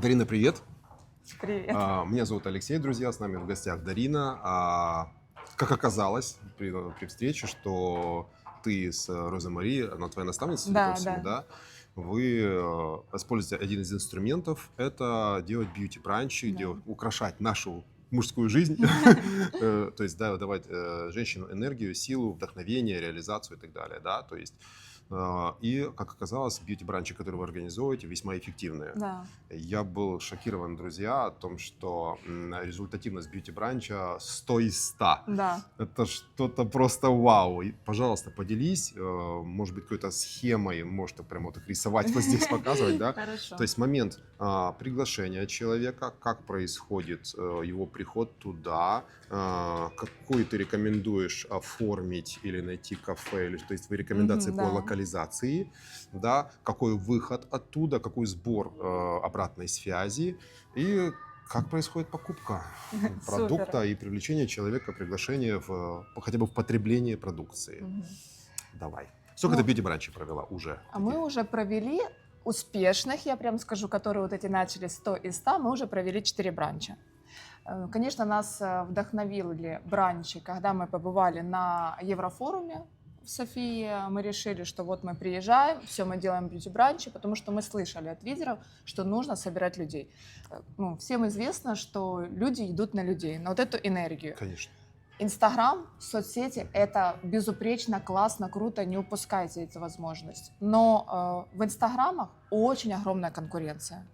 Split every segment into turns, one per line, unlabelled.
Дарина, привет.
Привет.
А, Меня зовут Алексей, друзья, с нами в гостях Дарина. А, Как оказалось при, при встрече, что ты с Розой Мари, она твоя наставница,
Да,
всему,
да.
да? Вы э, используете один из инструментов, это делать бьюти-бранчи,
Да.
делать- украшать нашу мужскую жизнь, Э, то есть да, давать э, женщинам энергию, силу, вдохновение, реализацию и так далее, да, то есть и, как оказалось, бьюти-бранчи, которые вы организуете, весьма эффективные.
Да.
Я был шокирован, друзья, о том, что результативность бьюти-бранча 100 из 100.
Да.
Это что-то просто вау. И, пожалуйста, поделись, э, может быть, какой-то схемой, может, прямо вот их рисовать, вот здесь показывать, да?
Хорошо.
То есть момент а, приглашения человека, как происходит э, его приход туда, а, какой ты рекомендуешь оформить или найти кафе, или, то есть твои рекомендации по
да.
Локализации, да, какой выход оттуда, какой сбор э, обратной связи и как происходит покупка продукта и привлечение человека, приглашение в, э, хотя бы в потребление продукции. Давай. Сколько
Ну,
ты бьюти-бранчей провела уже?
А мы уже провели успешных, я прям скажу, которые вот эти начали 100 из 100, мы уже провели 4 бранча. Э, Конечно, нас э, вдохновили бранчи, когда мы побывали на Еврофоруме в Софии. Мы решили, что вот мы приезжаем, все, мы делаем бьюти-бранчи, потому что мы слышали от лидеров, что нужно собирать людей. Ну, всем известно, что люди идут на людей, на вот эту энергию.
Конечно.
Инстаграм, соцсети – это безупречно, классно, круто, не упускайте эту возможность. Но э, в Инстаграмах очень огромная конкуренция.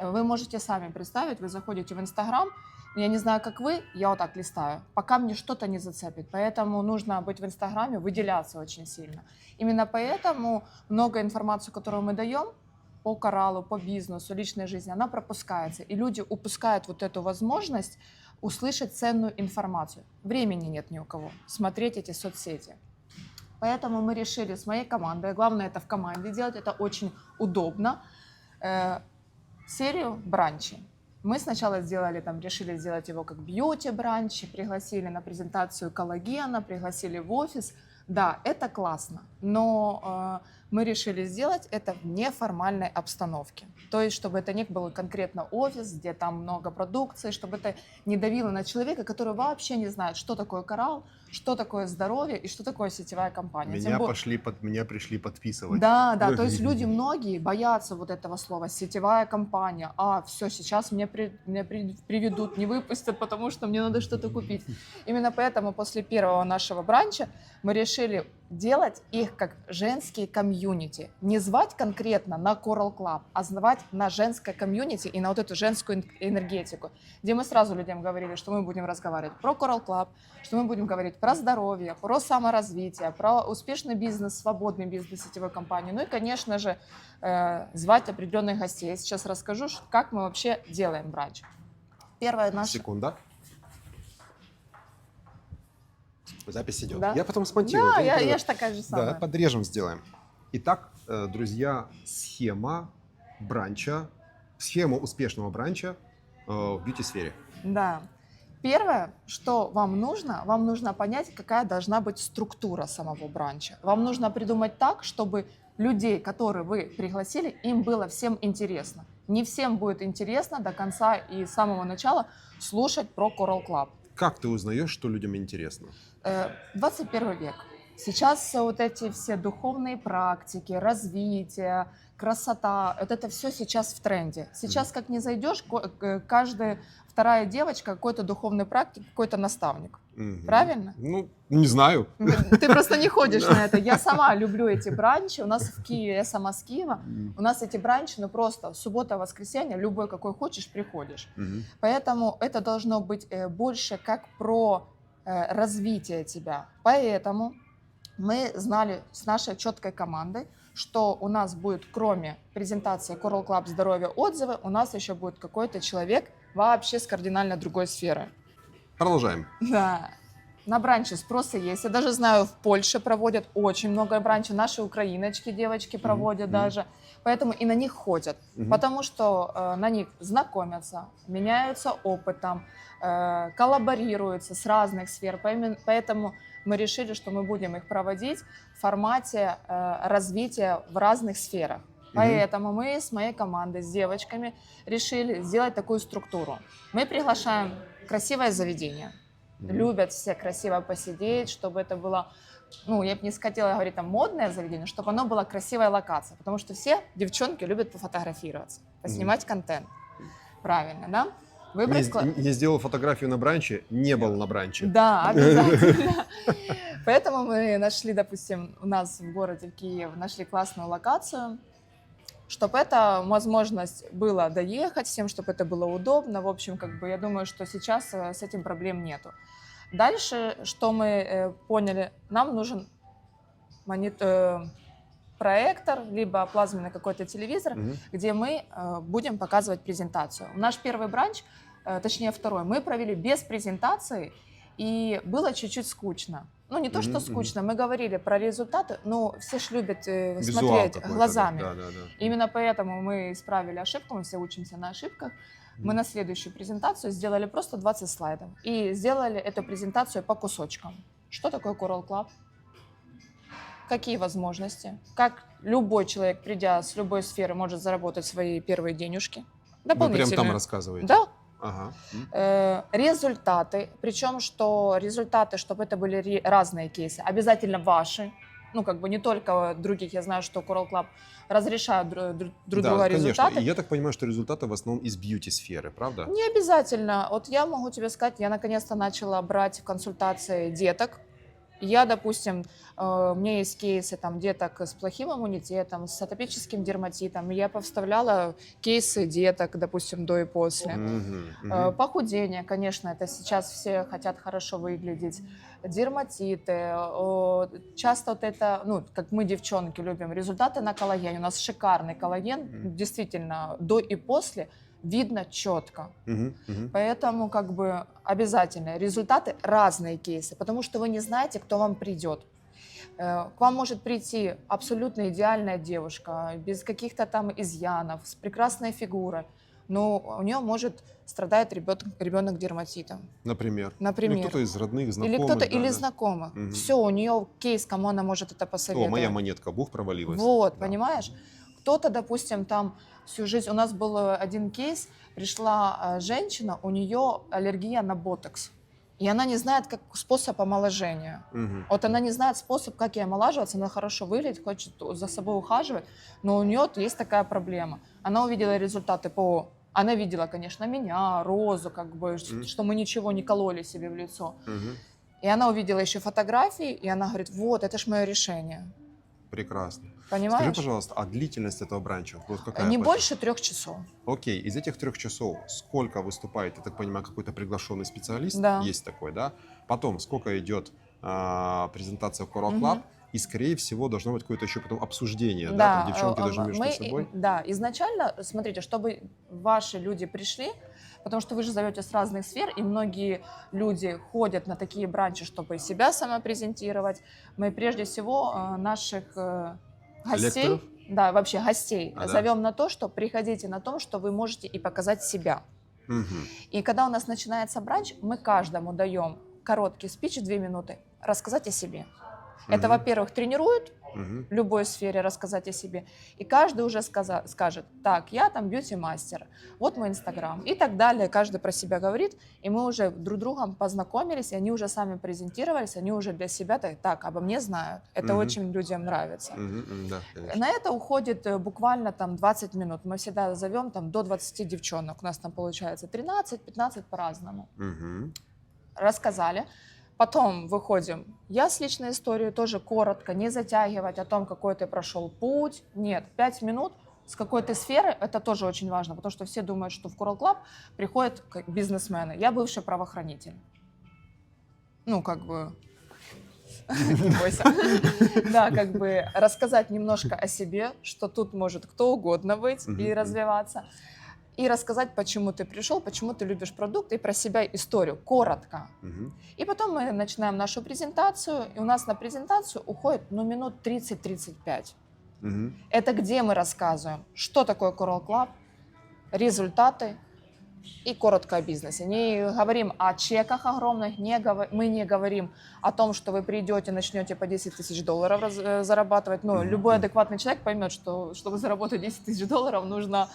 Вы можете сами представить, вы заходите в Инстаграм, я не знаю, как вы, я вот так листаю, пока мне что-то не зацепит. Поэтому нужно быть в Инстаграме, выделяться очень сильно. Именно поэтому много информации, которую мы даем, по кораллу, по бизнесу, личной жизни, она пропускается. И люди упускают вот эту возможность услышать ценную информацию. Времени нет ни у кого смотреть эти соцсети. Поэтому мы решили с моей командой, главное это в команде делать, это очень удобно, э, серию бранчи. Мы сначала сделали, там, решили сделать его как бьюти-бранчи, пригласили на презентацию коллагена, пригласили в офис. Да, это классно, но э, мы решили сделать это в неформальной обстановке. То есть, чтобы это не был конкретно офис, где там много продукции, чтобы это не давило на человека, который вообще не знает, что такое коралл, что такое здоровье и что такое сетевая компания. Тем
Меня,
бо-
пошли под, меня пришли подписывать.
да, да, то есть люди многие боятся вот этого слова сетевая компания. А, все, сейчас мне, при- меня при- приведут, не выпустят, потому что мне надо что-то купить. Именно поэтому после первого нашего бранча мы решили делать их как женские комьюнити. Не звать конкретно на Coral Club, а звать на женское комьюнити и на вот эту женскую эн- энергетику, где мы сразу людям говорили, что мы будем разговаривать про Coral Club, что мы будем говорить про здоровье, про саморазвитие, про успешный бизнес, свободный бизнес сетевой компании. Ну и, конечно же, э, звать определенных гостей. Я сейчас расскажу, как мы вообще делаем бранч. Первое наше...
Секунда. Запись идет.
Да?
Я потом смонтирую.
Да, я, я ж такая же
Да,
самая.
подрежем, сделаем. Итак, э, друзья, схема бранча, схема успешного бранча э, в бьюти-сфере.
Да. Первое, что вам нужно, вам нужно понять, какая должна быть структура самого бранча. Вам нужно придумать так, чтобы людей, которые вы пригласили, им было всем интересно. Не всем будет интересно до конца и с самого начала слушать про Coral Club.
Как ты узнаешь, что людям интересно?
Э, 21 век. Сейчас э, вот эти все духовные практики, развитие, красота, вот это все сейчас в тренде. Сейчас, как не зайдешь, э, каждая вторая девочка какой-то духовный практик, какой-то наставник.
Мгм.
Правильно?
Ну, не знаю.
Ты просто не ходишь на это. Я сама люблю эти бранчи. У нас в Киеве, я сама с Киева. У нас эти бранчи, ну просто суббота, воскресенье, любой какой хочешь, приходишь.
Мгм.
Поэтому это должно быть э, больше как про э, развитие тебя. Поэтому мы знали с нашей четкой командой, что у нас будет, кроме презентации Coral Club здоровья отзывы, у нас еще будет какой-то человек вообще с кардинально другой сферы.
Продолжаем.
Да. На бранче спроса есть. Я даже знаю, в Польше проводят очень много бранчей. Наши украиночки, девочки проводят
мгм.
даже. Поэтому и на них ходят.
Мгм.
Потому что э, на них знакомятся, меняются опытом, э, коллаборируются с разных сфер. Поэтому мы решили, что мы будем их проводить в формате э, развития в разных сферах. Поэтому мы с моей командой, с девочками решили сделать такую структуру. Мы приглашаем красивое заведение. Любят все красиво посидеть, чтобы это было, ну, я бы не хотела говорить там модное заведение, чтобы оно было красивая локация. Потому что все девчонки любят пофотографироваться, поснимать контент. Правильно, да? Выбрать
Не,
склад-
не сделал фотографию на бранче, не был на бранче.
Да, обязательно. Поэтому мы нашли, допустим, у нас в городе в Киев, нашли классную локацию, чтобы это возможность было доехать всем, чтобы это было удобно. В общем, как бы я думаю, что сейчас э, с этим проблем нету. Дальше, что мы э, поняли, нам нужен монит- э, проектор, либо плазменный какой-то телевизор,
Мгм.
где мы будем показывать презентацию. Наш первый бранч, точнее второй, мы провели без презентации, и было чуть-чуть скучно. Ну, не то, что скучно, мы говорили про результаты, но все ж любят э,
Визуал
смотреть
какой-то,
глазами.
Да, да, да.
Именно поэтому мы исправили ошибку, мы все учимся на ошибках. Мы на следующую презентацию сделали просто 20 слайдов и сделали эту презентацию по кусочкам. Что такое Coral Club? Какие возможности? Как любой человек, придя с любой сферы, может заработать свои первые денежки?
Вы прям там рассказываете?
Да,
Ага.
Э, результаты, причем что результаты, чтобы это были разные кейсы, обязательно ваши, ну как бы не только других, я знаю, что Coral Club разрешают дру, дру- друг
да,
друга
конечно.
результаты.
И я так понимаю, что результаты в основном из бьюти-сферы, правда?
Не обязательно. Вот я могу тебе сказать, я наконец-то начала брать консультации деток. Я, допустим, э, у меня есть кейсы там деток с плохим иммунитетом, с атопическим дерматитом. Я повставляла кейсы деток, допустим, до и после. Э,
мгм.
Похудение, конечно, это сейчас все хотят хорошо выглядеть. Дерматиты, часто вот это, ну, как мы, девчонки, любим, результаты на коллагене. У нас шикарный коллаген,
Мгм.
действительно, до и после видно четко.
Мгм, мгм.
Поэтому как бы обязательно результаты разные кейсы, потому что вы не знаете, кто вам придет. Э, К вам может прийти абсолютно идеальная девушка, без каких-то там изъянов, с прекрасной фигурой, но у нее может страдает ребенок, ребенок дерматитом,
Например.
например.
Или кто-то из родных, знакомых.
Или кто-то,
да,
или
да.
знакомых.
Мгм.
Все, у нее кейс, кому она может это
О,
посоветовать.
моя монетка, бух провалилась.
Вот,
Да.
понимаешь? Кто-то, допустим, там всю жизнь... У нас был э, один кейс, пришла э, женщина, у нее аллергия на ботокс. И она не знает, как способ омоложения.
Мгм.
Вот она не знает способ, как ей омолаживаться, она хорошо выглядит, хочет за собой ухаживать, но у нее есть такая проблема. Она увидела результаты по... Она видела, конечно, меня, Розу, как бы,
Мгм.
что мы ничего не кололи себе в лицо.
Мгм.
И она увидела еще фотографии, и она говорит, вот, это ж мое решение.
Прекрасно.
Понимаешь?
Скажи, пожалуйста, а длительность этого бранча? Вот какая
не
по-
больше трех часов.
Окей, из этих трех часов сколько выступает, я так понимаю, какой-то приглашенный специалист?
Да.
Есть такой, да? Потом, сколько идет а, презентация в Coral. Club? И, скорее всего, должно быть какое-то еще потом обсуждение, да?
Да,
Там девчонки
э,
должны
э,
между
мы,
собой.
Да, изначально, смотрите, чтобы ваши люди пришли, потому что вы же зовете с разных сфер, и многие люди ходят на такие бранчи, чтобы себя самопрезентировать. Мы прежде всего э, наших э, гостей,
Лекторов?
да, вообще гостей,
А, да?
зовем на то, что приходите на том, что вы можете и показать себя.
Мгм.
И когда у нас начинается бранч, мы каждому даем короткий спич, две минуты, рассказать о себе. Это,
Мгм.
во-первых, тренирует В любой сфере рассказать о себе. И каждый уже сказа- скажет, так, я там бьюти-мастер, вот мой инстаграм и так далее. Каждый про себя говорит, и мы уже друг другом познакомились, и они уже сами презентировались, они уже для себя так, так обо мне знают. Это
Мгм.
очень людям нравится.
М, Да, конечно.
На это уходит э, буквально там 20 минут. Мы всегда зовем там до 20 девчонок. У нас там получается 13-15 по-разному
Мгм.
рассказали. Потом выходим. Я с личной историей тоже коротко, не затягивать о том, какой ты прошел путь. Нет, пять минут с какой-то сферы, это тоже очень важно, потому что все думают, что в Coral Club приходят бизнесмены. Я бывший правоохранитель. Ну, как бы... Не бойся. Да, как бы рассказать немножко о себе, что тут может кто угодно быть и развиваться. И рассказать, почему ты пришел, почему ты любишь продукт, и про себя историю, коротко.
Мгм.
И потом мы начинаем нашу презентацию, и у нас на презентацию уходит ну, минут 30-35.
Мгм.
Это где мы рассказываем, что такое Coral Club, результаты, и коротко о бизнесе. Не говорим о чеках огромных, не говор- мы не говорим о том, что вы придете, начнете по 10 тысяч долларов раз- э, зарабатывать. Ну, любой адекватный человек поймет, что чтобы заработать 10 тысяч долларов, нужно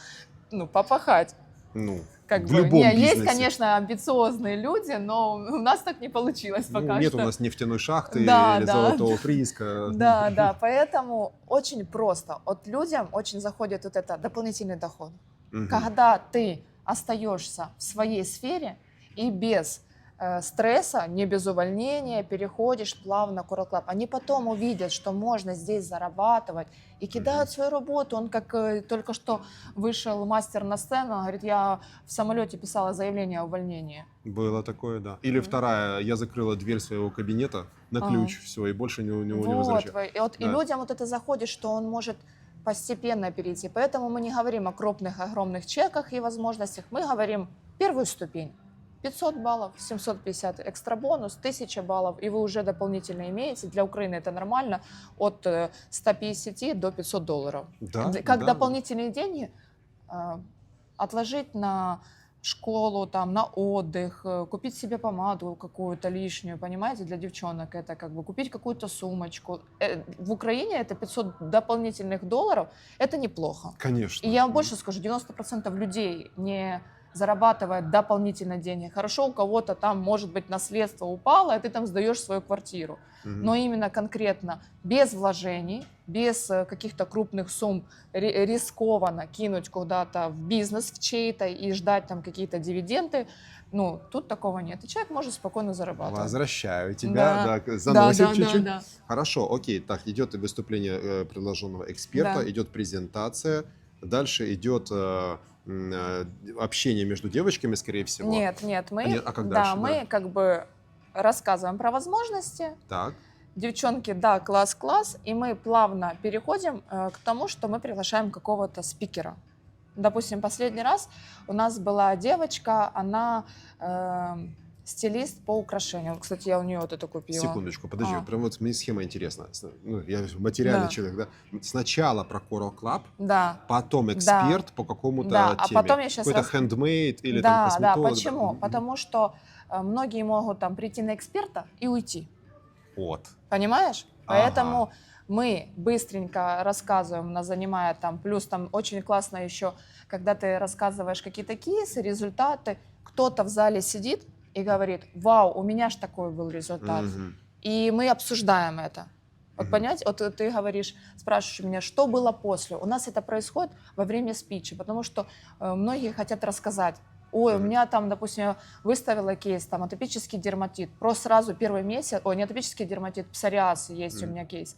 ну, попахать.
Ну,
Как
в
бы.
любом
Не, есть,
бизнесе.
конечно, амбициозные люди, но у нас так не получилось
Ну,
пока
нет
что.
у нас нефтяной шахты
Да,
или
да.
золотого прииска.
Да, да, поэтому очень просто. Вот людям очень заходит вот это дополнительный доход. Когда ты остаешься в своей сфере и без стресса, не без увольнения, переходишь плавно Coral Club. Они потом увидят, что можно здесь зарабатывать и кидают свою работу. Он как э, только что вышел мастер на сцену, он говорит, я в самолете писала заявление о увольнении.
Было такое, да. Или
Мгм.
вторая, я закрыла дверь своего кабинета на ключ, все, и больше него, него не
Вот,
возвращаю.
вы- и, вот, и
Да.
людям вот это заходит, что он может постепенно перейти. Поэтому мы не говорим о крупных, огромных чеках и возможностях. Мы говорим первую ступень. 500 баллов, 750 экстра бонус, 1000 баллов, и вы уже дополнительно имеете. Для Украины это нормально, от э, 150 до 500 долларов.
Да,
как
да.
дополнительные деньги э, отложить на школу, там, на отдых, э, купить себе помаду какую-то лишнюю, понимаете, для девчонок это как бы купить какую-то сумочку. Э, В Украине это 500 дополнительных долларов, это неплохо.
Конечно.
И я вам больше скажу, 90% людей не зарабатывает дополнительно деньги. Хорошо, у кого-то там, может быть, наследство упало, и ты там сдаешь свою квартиру
Мгм.
но именно конкретно без вложений, без э, каких-то крупных сумм ри- рискованно кинуть куда-то в бизнес в чей-то и ждать там какие-то дивиденды, ну, тут такого нет. И человек может спокойно зарабатывать.
Возвращаю тебя,
Да.
да,
Да,
заносим
да,
чуть-чуть.
да, да.
Хорошо, окей, так, идет выступление э, предложенного эксперта,
Да.
идет презентация, дальше идет э, общение между девочками, скорее всего.
Нет, нет, мы,
Нет, а как
да,
дальше,
мы
да?
как бы рассказываем про возможности,
Так,
девчонки, да, класс-класс, и мы плавно переходим э, к тому, что мы приглашаем какого-то спикера. Допустим, последний раз у нас была девочка, она э, стилист по украшениям. Кстати, я у нее вот это купила.
секундочку, подожди,
А.
прям вот мне схема интересна. Ну, я материальный
Да.
человек, да. Сначала про Coral Club,
Да.
потом эксперт по какому-то
Да, а
теме.
потом я щас
Какой-то
рас-
хендмейд или
да,
там
да,
косметолог.
почему?
Мгм.
Потому что э, многие могут там прийти на эксперта и уйти.
Вот.
Понимаешь?
Ага.
Поэтому мы быстренько рассказываем, нас занимает там, плюс там очень классно еще, когда ты рассказываешь какие-то кейсы, результаты, кто-то в зале сидит и говорит, вау, у меня ж такой был результат.
Мгм.
И мы обсуждаем это. Вот понять, вот ты говоришь, спрашиваешь меня, что было после. У нас это происходит во время спичи, потому что э, многие хотят рассказать. Ой, у меня там, допустим, я выставила кейс, там, атопический дерматит. Просто сразу первый месяц, ой, не атопический дерматит, псориаз есть у меня кейс.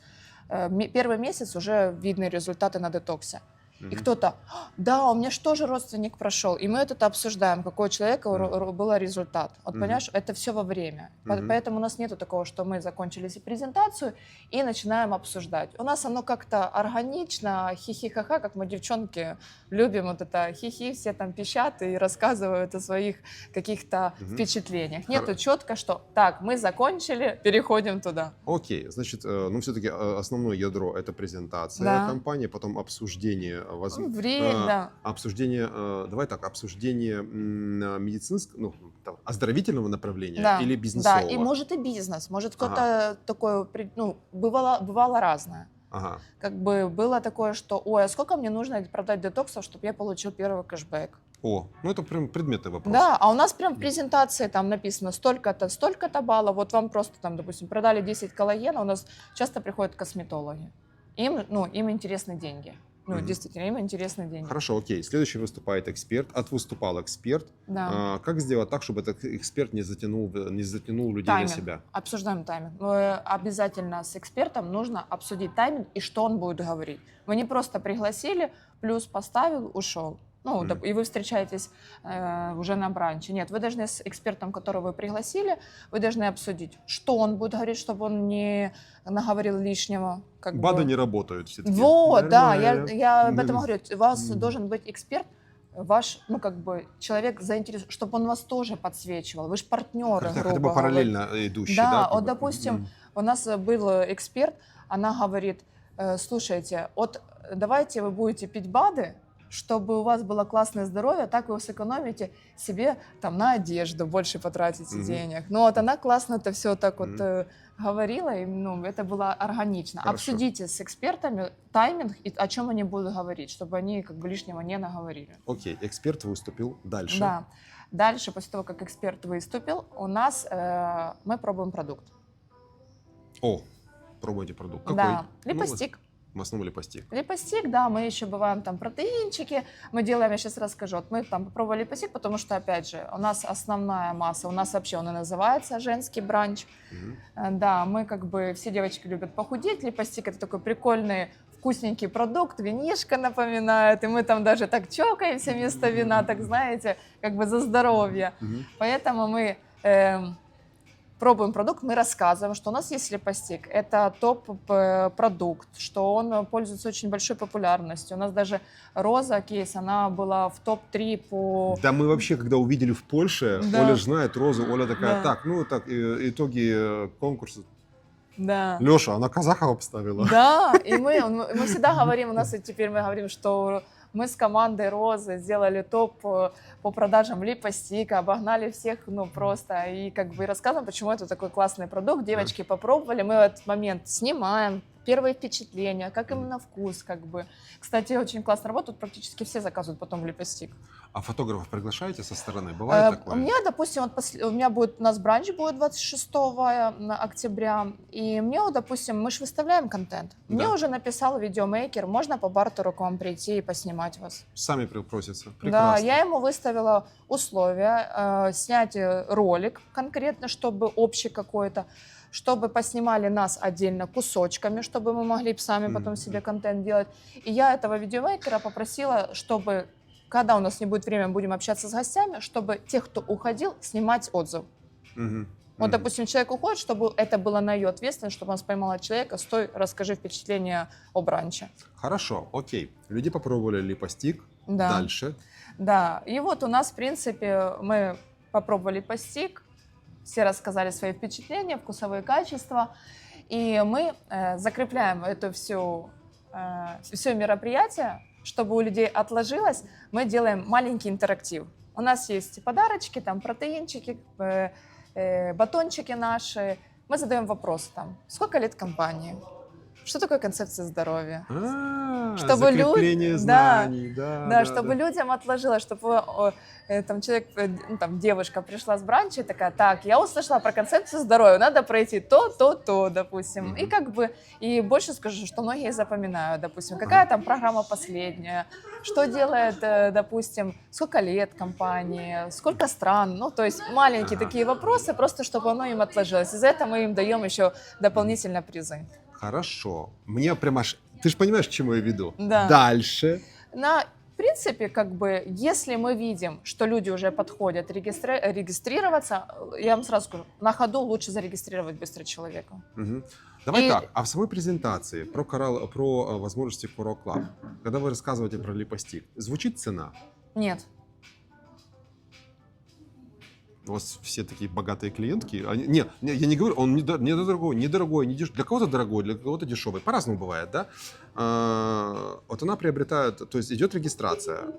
Э, Первый месяц уже видны результаты на детоксе. И
Мгм.
кто-то, «А, да, у меня же тоже родственник прошел. И мы это обсуждаем, какой у человека ро- был результат. Вот
Мгм.
понимаешь, это все во время.
Мгм.
Поэтому у нас нету такого, что мы закончили презентацию и начинаем обсуждать. У нас оно как-то органично, хихи-ха-ха, как мы, девчонки, любим вот это хихи, все там пищат и рассказывают о своих каких-то
Мгм.
впечатлениях.
Хор-
Нету четко, что так, мы закончили, переходим туда.
Окей, значит, э, ну все-таки основное ядро это презентация
Да.
компании, потом обсуждение воз-
Время,
а,
да.
обсуждение, э, давай так, обсуждение медицинского, ну, там, оздоровительного направления
Да,
или
Да,
бизнесового.
и может и бизнес, может кто-то такое, при- ну, бывало, бывало разное.
Ага.
Как бы было такое, что, ой, а сколько мне нужно продать детоксов, чтобы я получил первый кэшбэк?
О, ну это прям предметный вопрос.
Да, а у нас прям в презентации там написано столько-то, столько-то баллов, вот вам просто там, допустим, продали 10 коллагена, у нас часто приходят косметологи. Им, ну, им интересны деньги. Ну,
Мгм.
действительно, им интересны деньги.
Хорошо, окей. Следующий выступает эксперт, отвыступал эксперт.
Да.
А, как сделать так, чтобы этот эксперт не затянул, не затянул людей
Тайминг.
на себя?
Обсуждаем тайминг. Э, Обязательно с экспертом нужно обсудить тайминг и что он будет говорить. Вы не просто пригласили, плюс поставил, ушел. Ну,
Мгм.
доп- и вы встречаетесь э, уже на бранче. Нет, вы должны с экспертом, которого вы пригласили, вы должны обсудить, что он будет говорить, чтобы он не наговорил лишнего. Как
БАДы
бы.
не работают все-таки.
Вот, да, я, я об этом говорю. У вас
Мгм.
должен быть эксперт, ваш, ну, как бы, человек заинтересован, чтобы он вас тоже подсвечивал. Вы же партнеры,
Хотя,
грубо
хотя бы
говоря.
параллельно идущий,
Да,
да?
вот,
бы?
допустим,
Мгм.
У нас э, был э, эксперт, она говорит, э, слушайте, вот давайте вы будете пить БАДы, чтобы у вас было классное здоровье, так вы сэкономите себе там на одежду, больше потратите
Мгм.
денег. Ну вот она классно это все так вот э, говорила, и ну, это было органично.
Хорошо.
Обсудите с экспертами тайминг и о чем они будут говорить, чтобы они как бы лишнего не наговорили.
Окей, эксперт выступил дальше.
Да. Дальше, после того, как эксперт выступил, у нас э, мы пробуем продукт.
О, пробуйте продукт. Какой?
Да,
Ну,
липостик.
В основном липостик.
Липостик, да, мы еще бываем там протеинчики, мы делаем, я сейчас расскажу, вот мы там попробовали липостик, потому что, опять же, у нас основная масса, у нас вообще он и называется женский бранч. Э, да, мы как бы, все девочки любят похудеть, липостик это такой прикольный вкусненький продукт, винишко напоминает, и мы там даже так чокаемся вместо вина, так знаете, как бы за здоровье.
Мгм.
Поэтому мы эм, пробуем продукт, мы рассказываем, что у нас есть липостик. Это топ-продукт, что он э, пользуется очень большой популярностью. У нас даже Роза кейс, она была в топ-3 по...
Да, мы вообще, когда увидели в Польше,
Да.
Оля знает Розу, Оля такая,
Да.
так, ну так, э, итоги э, конкурса.
Да.
Леша, она казахов обставила.
Да, и мы, мы всегда говорим, у нас теперь мы говорим, что мы с командой Розы сделали топ э, по продажам липостика, обогнали всех, ну, просто, и как бы рассказываем, почему это такой классный продукт. Девочки попробовали, мы в этот момент снимаем первые впечатления, как им на вкус, как бы. Кстати, очень классно работают, практически все заказывают потом липостик.
А фотографов приглашаете со стороны? Бывает
Э,
такое?
У меня, допустим, вот посл- у меня будет, у нас бранч будет 26 октября, и мне, вот, допустим, мы же выставляем контент. Мне
Да.
уже написал видеомейкер, можно по бартеру к вам прийти и поснимать вас.
Сами просятся.
Да,
Прекрасно.
я ему выставила условия э, снять э, ролик конкретно, чтобы общий какой-то, чтобы поснимали нас отдельно кусочками, чтобы мы могли сами потом
Мгм.
себе контент делать. И я этого видеомейкера попросила, чтобы когда у нас не будет времени, будем общаться с гостями, чтобы тех, кто уходил, снимать отзыв.
Мгм.
Вот,
Мгм.
допустим, человек уходит, чтобы это было на ее ответственность, чтобы она поймала человека, стой, расскажи впечатление о бранче.
Хорошо, окей. Люди попробовали липостик.
Да.
Дальше.
Да, и вот у нас, в принципе, мы попробовали постик, все рассказали свои впечатления, вкусовые качества, и мы э, закрепляем это все, все мероприятие, чтобы у людей отложилось, мы делаем маленький интерактив. У нас есть подарочки, там протеинчики, э, э, батончики наши. Мы задаем вопрос там, сколько лет компании? Что такое концепция здоровья?
А,
Чтобы люди-
закрепление
да,
знаний, да,
Да, чтобы людям отложилось, чтобы э, там человек, э, ну, там девушка пришла с бранча и такая, так, я услышала про концепцию здоровья, надо пройти то, то, то, допустим.
Мгм.
И как бы, и больше скажу, что многие запоминают, допустим, какая там программа последняя, что делает, э, допустим, сколько лет компании, сколько стран, ну, то есть маленькие
Ага.
такие вопросы, просто чтобы оно им отложилось. И за это мы им даем еще дополнительно призы.
Хорошо. Мне прямо аж... Ты же понимаешь, к чему я веду?
Да.
Дальше.
На в принципе, как бы, если мы видим, что люди уже подходят регистри- регистрироваться, я вам сразу скажу, на ходу лучше зарегистрировать быстро человека.
Мгм. Давай
И-
так, а в самой презентации про, коралл, про э, возможности Coral Club, когда вы рассказываете про липостик, звучит цена?
Нет.
У вас все такие богатые клиентки. Они- не, не, я не говорю, он не, до- не дорогой, не дорогой, не деш... Для кого-то дорогой, для кого-то дешевый. По-разному бывает, да? А, вот она приобретает, то есть идет регистрация.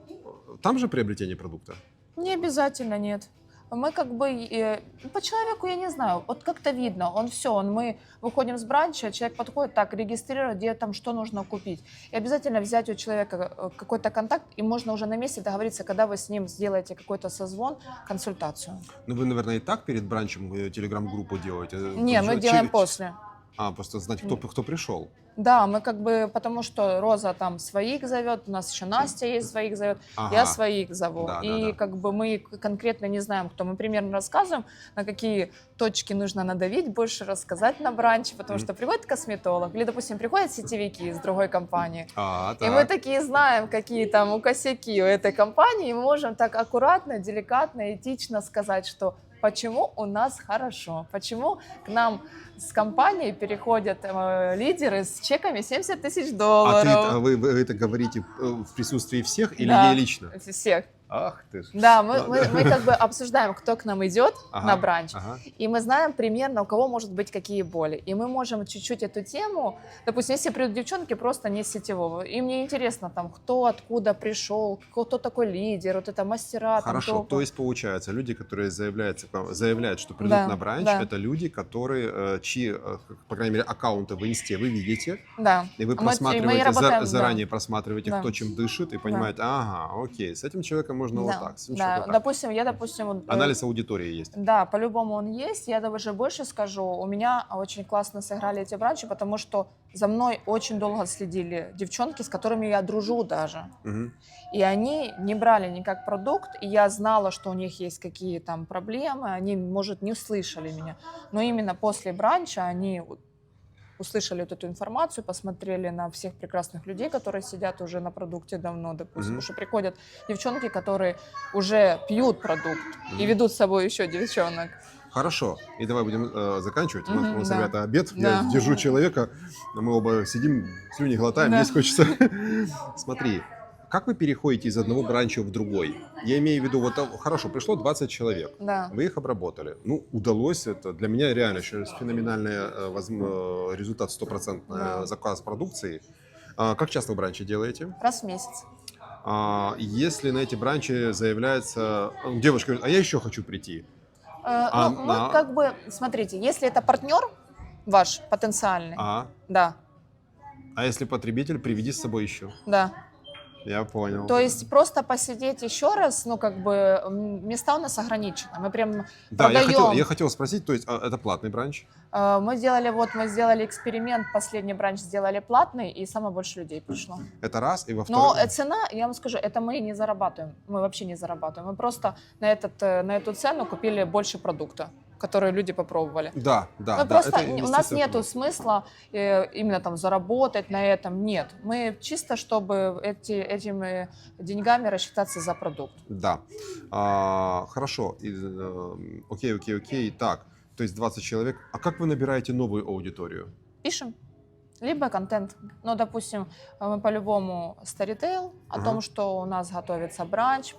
Там же приобретение продукта.
Не обязательно нет. Мы как бы э, по человеку я не знаю, вот как-то видно, он все, он мы выходим с бранча, человек подходит, так регистрирует, где там что нужно купить, и обязательно взять у человека э, какой-то контакт, и можно уже на месте договориться, когда вы с ним сделаете какой-то созвон, консультацию.
Ну, вы, наверное, и так перед бранчем э, телеграм-группу делаете.
Не, мы делаем
через-
после.
А, просто знать, кто, кто пришел.
Да, мы как бы, потому что Роза там своих зовет, у нас еще Настя есть своих зовет, я
Ага.
своих зову.
Да, да,
и
да.
как бы мы конкретно не знаем, кто. Мы примерно рассказываем, на какие точки нужно надавить, больше рассказать на бранче, потому что приходит косметолог, или, допустим, приходят сетевики из другой компании.
А,
И мы такие знаем, какие там у косяки у этой компании, и мы можем так аккуратно, деликатно, этично сказать, что почему у нас хорошо, почему к нам с компанией переходят э, лидеры с чеками 70 тысяч
А, ты,
долларов.
а вы, вы это говорите э, в присутствии всех или
Да.
ей лично?
Всех.
Ах ты ж.
Да, мы,
Ладно.
мы, мы как бы обсуждаем, кто к нам идет
Ага,
на бранч.
Ага.
И мы знаем примерно, у кого может быть какие боли. И мы можем чуть-чуть эту тему, допустим, если придут девчонки просто не сетевого, им мне интересно там, кто откуда пришел, кто, такой лидер, вот это мастера. там,
Хорошо,
топы.
то есть получается, люди, которые заявляются, заявляют, что придут
Да,
на бранч,
да.
это люди, которые, э, чьи, э, по крайней мере, аккаунты в инсте вы видите,
Да.
и вы
Мы-
просматриваете,
мы
за-
работаем, да.
заранее просматриваете,
Да.
кто чем дышит, и понимаете, ага, окей, с этим человеком можно
да.
вот так,
Да.
так.
Допустим, я, допустим, вот, э,
Анализ аудитории есть.
Да, по-любому он есть. Я даже больше скажу. У меня очень классно сыграли эти бранчи, потому что за мной очень долго следили девчонки, с которыми я дружу даже.
Мгм.
И они не брали никак продукт, и я знала, что у них есть какие там проблемы, они, может, не услышали меня. Но именно после бранча они услышали вот эту информацию, посмотрели на всех прекрасных людей, которые сидят уже на продукте давно, допустим,
Мгм.
потому что приходят девчонки, которые уже пьют продукт и
Мгм.
ведут с собой еще девчонок.
Хорошо, и давай будем э, заканчивать. У нас,
Мгм,
у нас,
да.
ребята, обед.
Да.
Я держу человека, мы оба сидим, слюни глотаем,
Да.
есть хочется. Смотри, как вы переходите из одного бранча в другой? Я имею в виду, вот э, хорошо, пришло 20 человек.
Да.
Вы их обработали. Ну, удалось это. Для меня реально сейчас феноменальный э, возм- э, результат, стопроцентный
Да.
э, заказ продукции. А, Как часто вы бранчи делаете?
Раз в месяц.
А, Если на эти бранчи заявляется... Девушка говорит, а я еще хочу прийти.
Э,
А,
ну, мы
а-
как бы, смотрите, если это партнер ваш потенциальный,
А,
да,
а если потребитель, приведи с собой еще.
да.
Я понял.
То есть просто посидеть еще раз, ну как бы места у нас ограничены. Мы прям
да, я хотел,
продаем.
я хотел спросить, то есть а, это платный бранч?
э, мы сделали вот мы сделали эксперимент, последний бранч сделали платный и самое больше людей пришло.
Это раз, и во
Но
второй...
э, цена, я вам скажу, это мы не зарабатываем, мы вообще не зарабатываем, мы просто на этот э, на эту цену купили больше продукта, который люди попробовали.
Да, да,
Ну,
да.
просто
это
у нас нету смысла э, именно там заработать на этом. Нет. Мы чисто, чтобы эти, этими деньгами рассчитаться за продукт.
Да. А, хорошо. И, э, окей, окей, окей. Так, то есть 20 человек. А как вы набираете новую аудиторию?
Пишем. Либо контент. Ну, допустим, э, мы по-любому старитейл, о
Ага.
том, что у нас готовится бранч.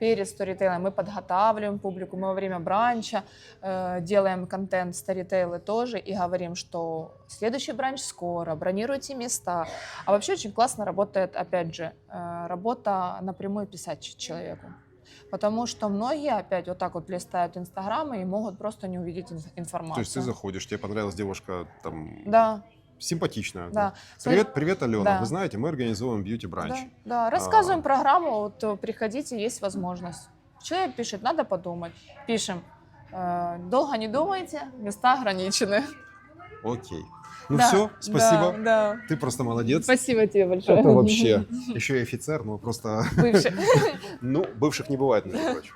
Перед сторитейлом мы подготавливаем публику, мы во время бранча э, делаем контент старитейлы тоже и говорим, что следующий бранч скоро, бронируйте места. А вообще очень классно работает, опять же, э, работа напрямую писать человеку. Потому что многие опять вот так вот листают инстаграмы и могут просто не увидеть инф- информацию.
То есть ты заходишь, тебе понравилась девушка там
Да,
симпатичная.
да.
Привет, привет, Алена.
Да.
Вы знаете, мы организуем бьюти-бранч.
Да, да. рассказываем
А.
программу, вот э, приходите, есть возможность. Человек пишет, надо подумать. Пишем, э, долго не думайте, места ограничены.
Окей. Ну
Да,
все, спасибо.
Да, да.
Ты просто молодец.
Спасибо тебе большое.
Это вообще. Еще и офицер, но просто...
Бывший.
Ну, бывших не бывает, между прочим.